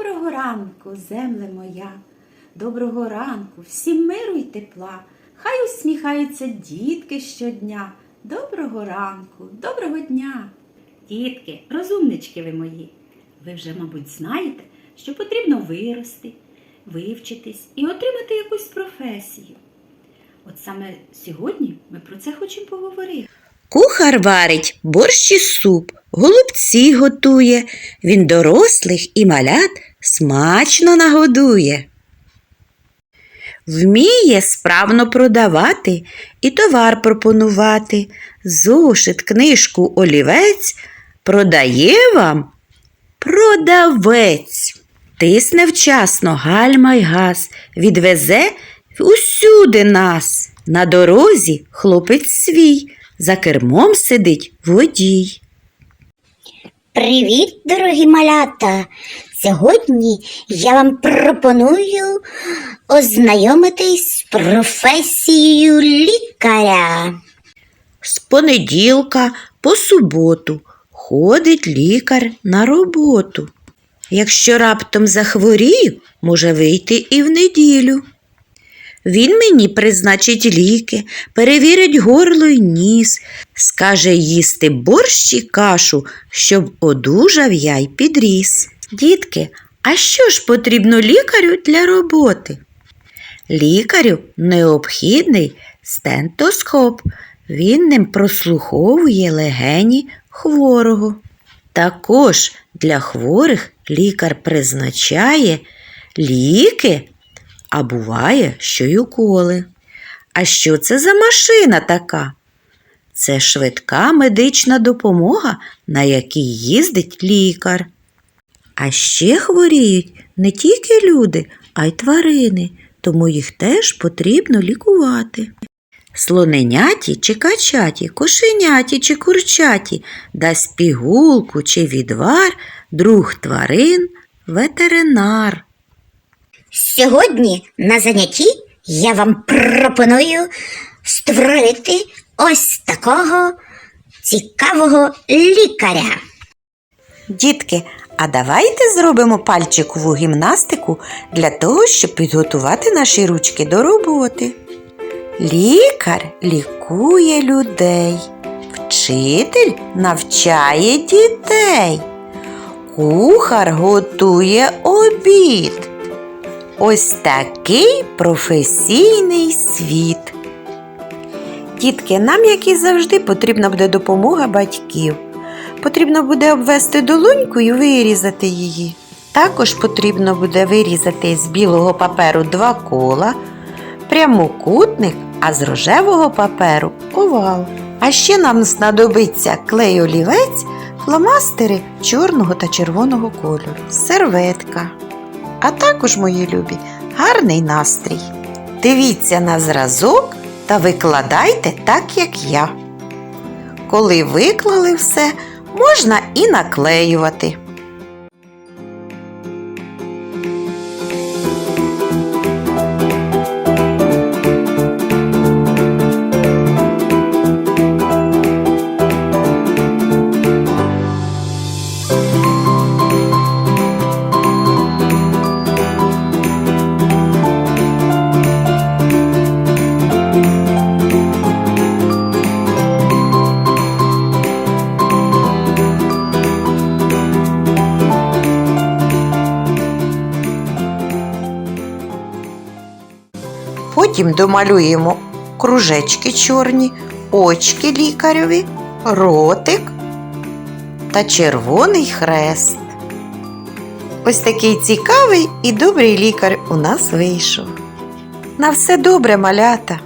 Доброго ранку, земле моя, доброго ранку, всім миру й тепла. Хай усміхаються дітки щодня. Доброго ранку, доброго дня. Дітки, розумнички ви мої. Ви вже, мабуть, знаєте, що потрібно вирости, вивчитись і отримати якусь професію. От саме сьогодні ми про це хочемо поговорити. Кухар варить борщ і суп, голубці готує, він дорослих і малят смачно нагодує. Вміє справно продавати і товар пропонувати. Зошит, книжку, олівець продає вам продавець. Тисне вчасно гальма й газ, відвезе усюди нас. На дорозі хлопець свій, за кермом сидить водій. Привіт, дорогі малята! Сьогодні я вам пропоную ознайомитись з професією лікаря. З понеділка по суботу ходить лікар на роботу. Якщо раптом захворію, може вийти і в неділю. Він мені призначить ліки, перевірить горло й ніс, скаже їсти борщ і кашу, щоб одужав я й підріс. Дітки, а що ж потрібно лікарю для роботи? Лікарю необхідний стентоскоп. Він ним прослуховує легені хворого. Також для хворих лікар призначає ліки, а буває, що й уколи. А що це за машина така? Це швидка медична допомога, на якій їздить лікар. А ще хворіють не тільки люди, а й тварини, тому їх теж потрібно лікувати. Слоненяті чи качаті, кошеняті чи курчаті, дасть пігулку чи відвар, друг тварин, ветеринар. Сьогодні на занятті я вам пропоную створити ось такого цікавого лікаря. Дітки, а давайте зробимо пальчикову гімнастику для того, щоб підготувати наші ручки до роботи. Лікар лікує людей, вчитель навчає дітей, кухар готує обід. Ось такий професійний світ. Дітки, нам, як і завжди, потрібна буде допомога батьків. Потрібно буде обвести долоньку і вирізати її. Також потрібно буде вирізати з білого паперу два кола, прямокутник, а з рожевого паперу овал. А ще нам знадобиться клей олівець, фломастери чорного та червоного кольору, серветка. А також, мої любі, гарний настрій. Дивіться на зразок та викладайте так, як я. Коли виклали все, можна і наклеювати. Потім домалюємо кружечки чорні, очки лікареві, ротик та червоний хрест. Ось такий цікавий і добрий лікар у нас вийшов. На все добре, малята!